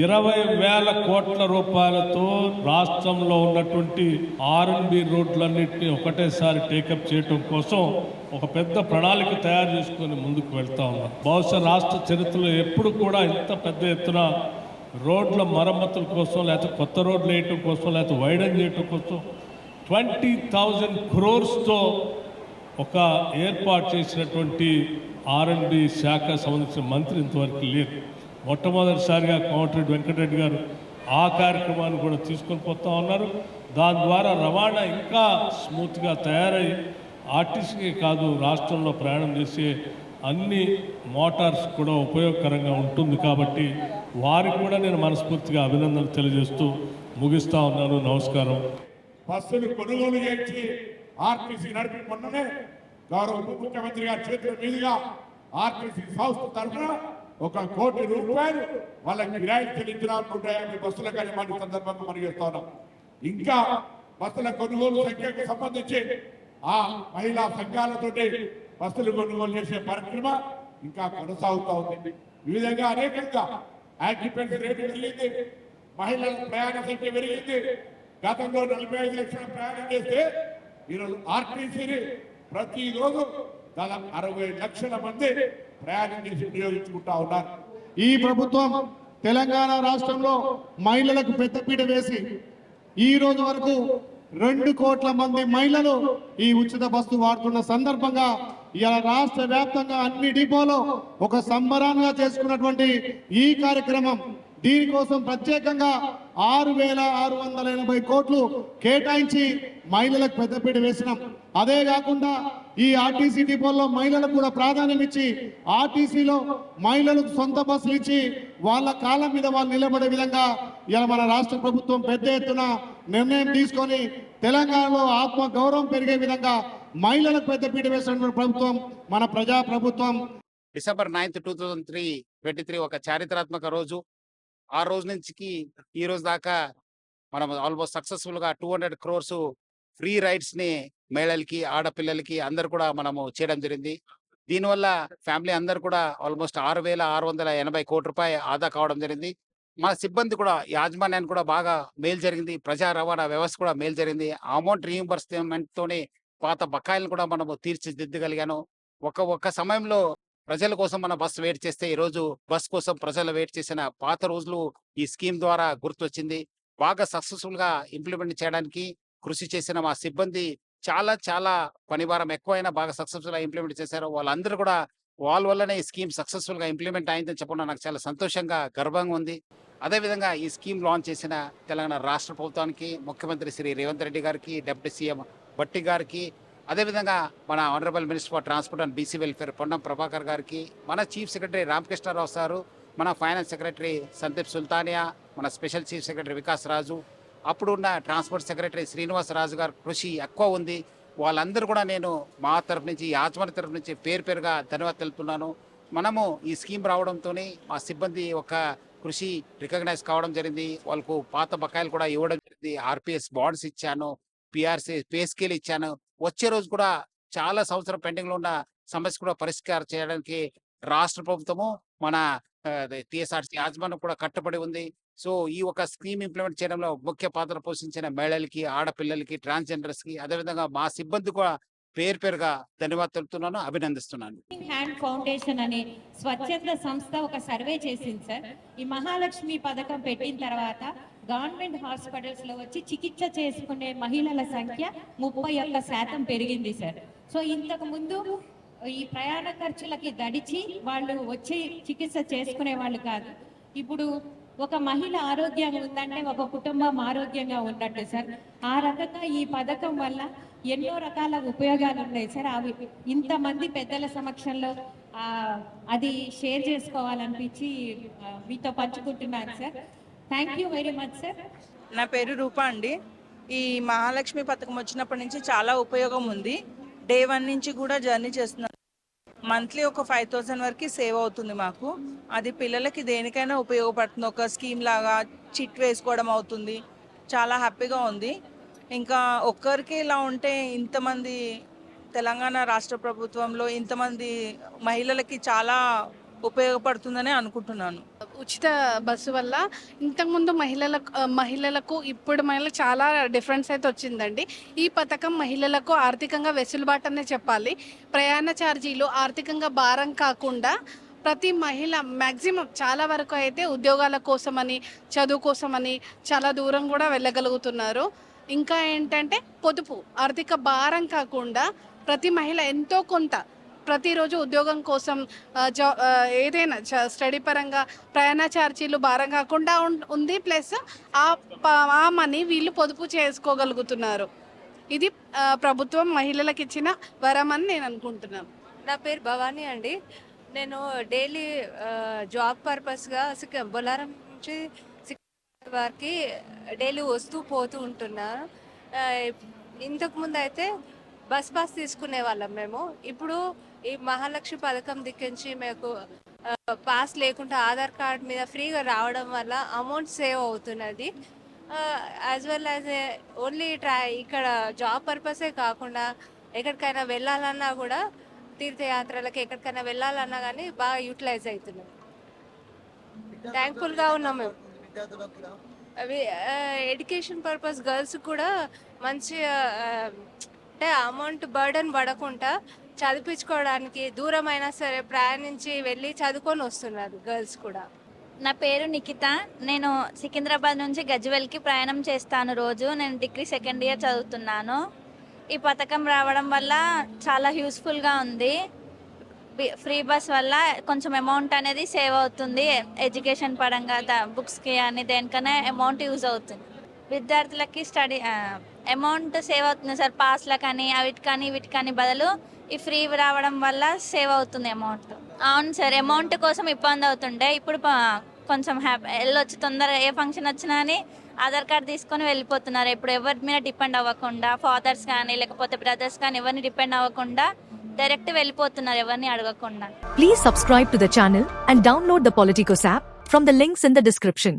ఇరవై వేల కోట్ల రూపాయలతో రాష్ట్రంలో ఉన్నటువంటి ఆర్ఎన్బి రోడ్లన్నింటినీ ఒకటేసారి టేకప్ చేయటం కోసం ఒక పెద్ద ప్రణాళిక తయారు చేసుకొని ముందుకు వెళ్తా ఉన్నాం. బహుశా రాష్ట్ర చరిత్రలో ఎప్పుడు కూడా ఇంత పెద్ద ఎత్తున రోడ్ల మరమ్మతుల కోసం లేకపోతే కొత్త రోడ్లు వేయటం కోసం లేకపోతే వైడన్ చేయటం కోసం ట్వంటీ థౌజండ్ క్రోర్స్తో ఒక ఏర్పాటు చేసినటువంటి ఆర్ఎండ్బి శాఖ సంబంధించిన మంత్రి ఇంతవరకు లేరు. మొట్టమొదటిసారిగా కోమటిరెడ్డి వెంకటరెడ్డి గారు ఆ కార్యక్రమాన్ని కూడా తీసుకొని పోతా ఉన్నారు. దాని ద్వారా రవాణా ఇంకా స్మూత్గా తయారై ఆర్టీసీకి కాదు రాష్ట్రంలో ప్రయాణం చేసే అన్ని మోటార్స్ కూడా ఉపయోగకరంగా ఉంటుంది కాబట్టి వారికి కూడా నేను మనస్ఫూర్తిగా అభినందనలు తెలియజేస్తూ ముగిస్తా ఉన్నాను. నమస్కారం. బస్సులు కొనుగోలు చేసి ఆర్టీసీ నడిపి మొన్ననే గౌరవ ఉప ముఖ్యమంత్రి గారి చేతుల మీదుగా ఆర్టీసీ సంస్థ తరఫున ఒక కోటి రూపాయలు వాళ్ళ కిరాయి చెల్లించిన నూట యాభై బస్సుల కార్యక్రమాన్ని సందర్భంగా మనం చేస్తా ఉన్నాం. ఇంకా బస్సుల కొనుగోలు సంఖ్యకు సంబంధించి ఆ మహిళా సంఘాలతోటి బస్సులు కొనుగోలు చేసే పరిక్రమ ఇంకా కొనసాగుతూ ఉంది. ఈ విధంగా అనేకంగా ఆక్యుపెన్సీ రేటు పెరిగింది. మహిళల ప్రయాణ సంఖ్య పెరిగింది. గతంలో నలభై ఐదు లక్షల ప్రయాణం చేస్తే ఈరోజు ఆర్టీసీని ప్రతిరోజు దాదాపు అరవై లక్షల మంది ప్రయాణం చేసి వినియోగించుకుంటా ఉన్నారు. ఈ ప్రభుత్వం తెలంగాణ రాష్ట్రంలో మహిళలకు పెద్దపీట వేసి ఈ రోజు వరకు రెండు కోట్ల మంది మహిళలు ఈ ఉచిత బస్సు వాడుతున్న సందర్భంగా ఇలా రాష్ట్ర వ్యాప్తంగా అన్ని డిపోలో ఒక సంబరాన్గా చేసుకున్నటువంటి ఈ కార్యక్రమం దీనికోసం ప్రత్యేకంగా ఆరు వేల ఆరు వందల ఎనభై కోట్లు కేటాయించి మహిళలకు పెద్దపీట వేసినాం. అదే కాకుండా ఈ ఆర్టీసీ డిపోల్లో మహిళలకు కూడా ప్రాధాన్యం ఇచ్చి ఆర్టీసీలో మహిళలకు సొంత బస్సులు ఇచ్చి వాళ్ళ కాలం మీద వాళ్ళు నిలబడే విధంగా ఇలా మన రాష్ట్ర ప్రభుత్వం పెద్ద ఎత్తున నిర్ణయం తీసుకొని తెలంగాణలో ఆత్మ గౌరవం పెరిగే విధంగా మహిళలకు పెద్దపీట వేసినటువంటి ప్రభుత్వం మన ప్రజా ప్రభుత్వం December ninth two thousand three twenty three ఒక చారిత్రాత్మక రోజు. ఆ రోజు నుంచి ఈ రోజు దాకా మనం ఆల్మోస్ట్ సక్సెస్ఫుల్గా టూ హండ్రెడ్ క్రోర్స్ ఫ్రీ రైడ్స్ని మహిళలకి ఆడపిల్లలకి అందరు కూడా మనము చేయడం జరిగింది. దీనివల్ల ఫ్యామిలీ అందరు కూడా ఆల్మోస్ట్ ఆరు వేల ఆరు వందల ఎనభై కోటి రూపాయలు ఆదా కావడం జరిగింది. మన సిబ్బంది కూడా యాజమాన్యాన్ని కూడా బాగా మేలు జరిగింది. ప్రజా రవాణా వ్యవస్థ కూడా మేలు జరిగింది. అమౌంట్ రీఎంబర్స్మెంట్ తోనే పాత బకాయిలను కూడా మనము తీర్చిదిద్దగలిగాను. ఒక ఒక్క సమయంలో ప్రజల కోసం మన బస్సు వెయిట్ చేస్తే ఈరోజు బస్ కోసం ప్రజలు వెయిట్ చేసిన పాత రోజులు ఈ స్కీమ్ ద్వారా గుర్తొచ్చింది. బాగా సక్సెస్ఫుల్గా ఇంప్లిమెంట్ చేయడానికి కృషి చేసిన మా సిబ్బంది చాలా చాలా పనిభారం ఎక్కువైనా బాగా సక్సెస్ఫుల్గా ఇంప్లిమెంట్ చేశారు. వాళ్ళందరూ కూడా వాళ్ళ వల్లనే ఈ స్కీమ్ సక్సెస్ఫుల్గా ఇంప్లిమెంట్ అయిందని చెప్పడం నాకు చాలా సంతోషంగా గర్వంగా ఉంది. అదేవిధంగా ఈ స్కీమ్ లాంచ్ చేసిన తెలంగాణ రాష్ట్ర ప్రభుత్వానికి ముఖ్యమంత్రి శ్రీ రేవంత్ రెడ్డి గారికి డిప్యూటీ సీఎం భట్టి గారికి అదేవిధంగా మన honourable minister for transport and BC welfare Ponnam Prabhakar గారికి మన చీఫ్ సెక్రటరీ రామకృష్ణారావు సారు మన ఫైనాన్స్ సెక్రటరీ సందీప్ సుల్తానియా మన special chief secretary Vikas Raju అప్పుడున్న ట్రాన్స్పోర్ట్ సెక్రటరీ శ్రీనివాస్ రాజు కృషి ఎక్కువ ఉంది. వాళ్ళందరూ కూడా నేను మా తరఫు నుంచి యాజమాన్య తరఫు నుంచి పేరు పేరుగా ధన్యవాదాలు తెలుపుతున్నాను. మనము ఈ స్కీమ్ రావడంతోనే మా సిబ్బంది ఒక కృషి రికగ్నైజ్ కావడం జరిగింది. వాళ్ళకు పాత బకాయిలు కూడా ఇవ్వడం జరిగింది. ఆర్పిఎస్ బాండ్స్ ఇచ్చాను పిఆర్సీ పే స్కేల్ ఇచ్చాను. వచ్చే రోజు కూడా చాలా సంవత్సరం పెండింగ్లో ఉన్న సమస్య కూడా పరిష్కారం చేయడానికి రాష్ట్ర ప్రభుత్వము మన టీఎస్ఆర్సీ యాజమాన్యం కూడా కట్టుబడి ఉంది. సో ఈ ఒక స్కీమ్ ఇంప్లిమెంట్ చేయడంలో ముఖ్య పాత్ర పోషించిన మహిళలకి ఆడపిల్లలకి ట్రాన్స్జెండర్స్కి అదేవిధంగా మా సిబ్బంది కూడా పేరు పేరుగా ధన్యవాదాలు తెలుపుతున్నాను అభినందిస్తున్నాను. హ్యాండ్ ఫౌండేషన్ అనే స్వచ్ఛంద సంస్థ ఒక సర్వే చేసింది సార్. ఈ మహాలక్ష్మి పథకం పెట్టిన తర్వాత గవర్నమెంట్ హాస్పిటల్స్లో వచ్చి చికిత్స చేసుకునే మహిళల సంఖ్య ముప్పై ఒక్క శాతం పెరిగింది సార్. సో ఇంతకు ముందు ఈ ప్రయాణ ఖర్చులకి దడిచి వాళ్ళు వచ్చి చికిత్స చేసుకునే వాళ్ళు కాదు. ఇప్పుడు ఒక మహిళ ఆరోగ్యంగా ఉందంటే ఒక కుటుంబం ఆరోగ్యంగా ఉన్నట్టు సార్. ఆ రకంగా ఈ పథకం వల్ల ఎన్నో రకాల ఉపయోగాలు ఉన్నాయి సార్. అవి ఇంతమంది పెద్దల సమక్షంలో అది షేర్ చేసుకోవాలనిపించి మీతో పంచుకుంటున్నాను sir. Thank you very much sir నా పేరు రూప అండి. ఈ మహాలక్ష్మి పథకం వచ్చినప్పటి నుంచి చాలా ఉపయోగం ఉంది. డే వన్ నుంచి కూడా జర్నీ చేస్తున్నాను. మంత్లీ ఒక ఫైవ్ థౌసండ్ వరకు సేవ్ అవుతుంది మాకు. అది పిల్లలకి దేనికైనా ఉపయోగపడుతుంది. ఒక స్కీమ్ లాగా చిట్ వేసుకోవడం అవుతుంది. చాలా హ్యాపీగా ఉంది. ఇంకా ఒక్కరికి ఇలా ఉంటే ఇంతమంది తెలంగాణ రాష్ట్ర ప్రభుత్వంలో ఇంతమంది మహిళలకి చాలా ఉపయోగపడుతుందని అనుకుంటున్నాను. ఉచిత బస్సు వల్ల ఇంతకుముందు మహిళలకు మహిళలకు ఇప్పుడు మహిళ చాలా డిఫరెన్స్ అయితే వచ్చిందండి. ఈ పథకం మహిళలకు ఆర్థికంగా వెసులుబాటు అనే చెప్పాలి. ప్రయాణ ఛార్జీలు ఆర్థికంగా భారం కాకుండా ప్రతి మహిళ మ్యాక్సిమం చాలా వరకు అయితే ఉద్యోగాల కోసమని చదువు కోసమని చాలా దూరం కూడా వెళ్ళగలుగుతున్నారు. ఇంకా ఏంటంటే పొదుపు ఆర్థిక భారం కాకుండా ప్రతి మహిళ ఎంతో కొంత ప్రతిరోజు ఉద్యోగం కోసం జా ఏదైనా చ- స్టడీ పరంగా ప్రయాణ ఛార్జీలు భారం కాకుండా ఉం- ఉంది. ప్లస్ ఆ ప- ఆ మనీ వీళ్ళు పొదుపు చేసుకోగలుగుతున్నారు. ఇది ప్రభుత్వం మహిళలకు ఇచ్చిన వరం అని నేను అనుకుంటున్నాను. నా పేరు భవానీ అండి. నేను డైలీ జాబ్ పర్పస్గా సిక్ బొలారం నుంచి సికింద్రాబాద్ వారికి డైలీ వస్తూ పోతూ ఉంటున్నాను ఇంతకుముందు అయితే బస్ పాస్ తీసుకునే వాళ్ళం మేము. ఇప్పుడు ఈ మహాలక్ష్మి పథకం దిక్కించి మేము పాస్ లేకుండా ఆధార్ కార్డ్ మీద ఫ్రీగా రావడం వల్ల అమౌంట్ సేవ్ అవుతున్నది. యాజ్ వెల్ యాజ్ ఓన్లీ ట్రా ఇక్కడ జాబ్ పర్పసే కాకుండా ఎక్కడికైనా వెళ్ళాలన్నా కూడా తీర్థయాత్రలకు ఎక్కడికైనా వెళ్ళాలన్నా కానీ బాగా యూటిలైజ్ అవుతున్నాం. థ్యాంక్ఫుల్గా ఉన్నాం మేము. ఎడ్యుకేషన్ పర్పస్ గర్ల్స్ కూడా మంచి అంటే అమౌంట్ బర్డన్ పడకుండా చదివించుకోవడానికి దూరమైనా సరే ప్రయాణించి వెళ్ళి చదువుకొని వస్తున్నారు గర్ల్స్ కూడా. నా పేరు నిఖిత. నేను సికింద్రాబాద్ నుంచి గజ్వెల్కి ప్రయాణం చేస్తాను రోజు. నేను డిగ్రీ సెకండ్ ఇయర్ చదువుతున్నాను. ఈ పథకం రావడం వల్ల చాలా యూస్ఫుల్గా ఉంది. ఫ్రీ బస్ వల్ల కొంచెం అమౌంట్ అనేది సేవ్ అవుతుంది. ఎడ్యుకేషన్ పరంగా బుక్స్కి అని దేనికైనా అమౌంట్ యూజ్ అవుతుంది. విద్యార్థులకి స్టడీ అమౌంట్ సేవ్ అవుతుంది సార్ పాస్ల కానీ అవిటి కానీ వీటి కానీ బదులు ఈ ఫ్రీ రావడం వల్ల సేవ్ అవుతుంది అమౌంట్. అవును సార్ అమౌంట్ కోసం ఇబ్బంది అవుతుండే. ఇప్పుడు కొంచెం హ్యాపీ వెళ్ళొచ్చు తొందరగా ఏ ఫంక్షన్ వచ్చినా అని ఆధార్ కార్డ్ తీసుకొని వెళ్ళిపోతున్నారు. ఇప్పుడు ఎవరి మీద డిపెండ్ అవ్వకుండా ఫాదర్స్ కానీ లేకపోతే బ్రదర్స్ కానీ ఎవరిని డిపెండ్ అవ్వకుండా డైరెక్ట్ వెళ్ళిపోతున్నారు ఎవరిని అడగకుండా. Please subscribe to the channel and download the Politicos app from the links in the description